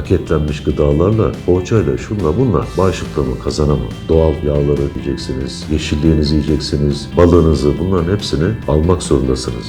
paketlenmiş gıdalarla, poğaçayla, şunla bunla bağışıklığımı kazanamam. Doğal yağları yiyeceksiniz, yeşilliğinizi yiyeceksiniz, balığınızı bunların hepsini almak zorundasınız.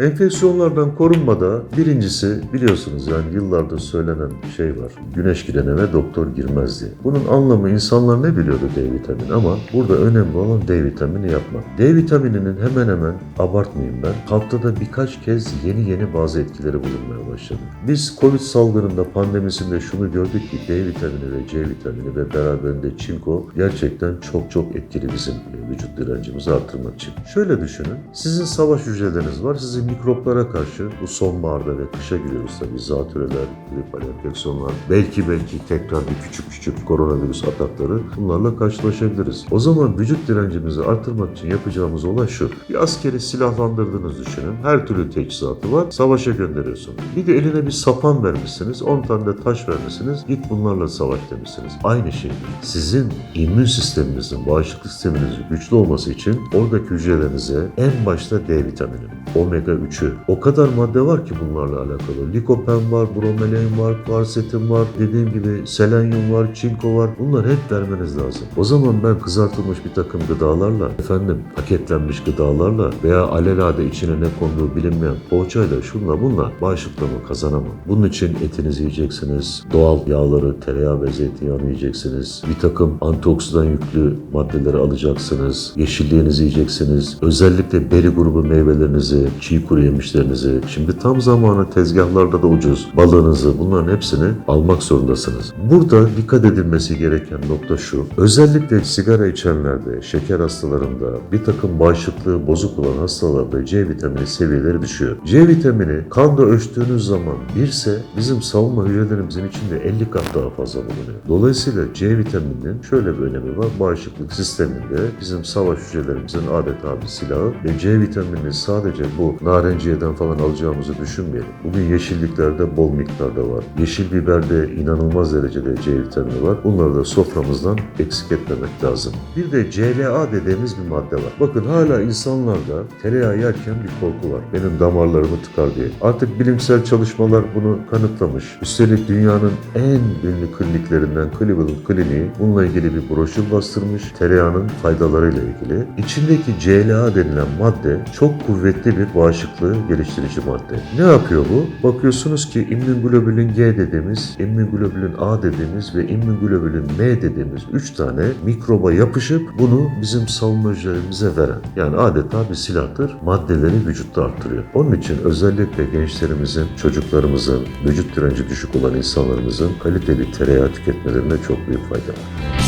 Enfeksiyonlardan korunmada birincisi biliyorsunuz yani yıllardır söylenen şey var. Güneş girene eve doktor girmez diye. Bunun anlamı insanlar ne biliyordu D vitamini ama burada önemli olan D vitamini yapmak. D vitamininin hemen hemen abartmayayım ben. Haftada birkaç kez yeni yeni bazı etkileri bulunmaya başladı. Biz Covid salgınında pandemisinde şunu gördük ki D vitamini ve C vitamini ve beraberinde çinko gerçekten çok çok etkili bizim vücut direncimizi artırmak için. Şöyle düşünün. Sizin savaş hücreleriniz var. Sizin mikroplara karşı bu sonbaharda ve kışa giriyoruz tabii. Zatüreler, gripal enfeksiyonlar, belki belki tekrar bir küçük küçük koronavirüs atakları bunlarla karşılaşabiliriz. O zaman vücut direncimizi artırmak için yapacağımız olay şu. Bir askeri silahlandırdığınızı düşünün. Her türlü teçhizatı var. Savaşa gönderiyorsunuz. Bir de eline bir sapan vermişsiniz. 10 tane de taş vermişsiniz. Git bunlarla savaş demişsiniz. Aynı şey. Sizin immün sisteminizin, bağışıklık sisteminizin güçlü olması için oradaki hücrelerinize en başta D vitamini, omega 3'ü. O kadar madde var ki bunlarla alakalı. Likopen var, bromelain var, kvarsetin var, dediğim gibi selenyum var, çinko var. Bunları hep vermeniz lazım. O zaman ben kızartılmış bir takım gıdalarla, efendim paketlenmiş gıdalarla veya alelade içine ne konduğu bilinmeyen poğaçayla, şunla bunla bağışıklığımı kazanamam. Bunun için etinizi yiyeceksiniz, doğal yağları, tereyağı ve zeytinyağını yiyeceksiniz. Bir takım antioksidan yüklü maddeleri alacaksınız. Yeşilliğinizi yiyeceksiniz. Özellikle beri grubu meyvelerinizi, çiğ kuru yemişlerinizi. Şimdi tam zamanı tezgahlarda da ucuz. Balığınızı bunların hepsini almak zorundasınız. Burada dikkat edilmesi gereken nokta şu. Özellikle sigara içenlerde, şeker hastalarında, bir takım bağışıklığı bozuk olan hastalarda C vitamini seviyeleri düşüyor. C vitamini kanda ölçtüğünüz zaman birse bizim savunma hücrelerimizin içinde 50 kat daha fazla bulunuyor. Dolayısıyla C vitamininin şöyle bir önemi var. Bağışıklık sisteminde bizim savaş hücrelerimizin adeta bir silahı ve C vitaminini sadece bu narenciyeden falan alacağımızı düşünmeyelim. Bugün yeşilliklerde bol miktarda var. Yeşil biberde inanılmaz derecede C vitamini var. Bunları da soframızdan eksik etmemek lazım. Bir de CLA dediğimiz bir madde var. Bakın hala insanlarda tereyağı yerken bir korku var. Benim damarlarımı tıkar diye. Artık bilimsel çalışmalar bunu kanıtlamış. Üstelik dünyanın en ünlü kliniklerinden Cleveland Kliniği bununla ilgili bir broşür bastırmış. Tereyağının faydalarıyla ilgili. İçindeki CLA denilen madde çok kuvvetli bir bağışıklığı geliştirici madde. Ne yapıyor bu? Bakıyorsunuz ki immünoglobulin G dediğimiz, immünoglobulin A dediğimiz ve immünoglobulin M dediğimiz 3 tane mikroba yapışıp bunu bizim savunma hücrelerimize veren yani adeta bir silahtır maddeleri vücutta artırıyor. Onun için özellikle gençlerimizin, çocuklarımızın, vücut direnci düşük olan insanlarımızın kaliteli tereyağı tüketmelerinde çok büyük fayda var.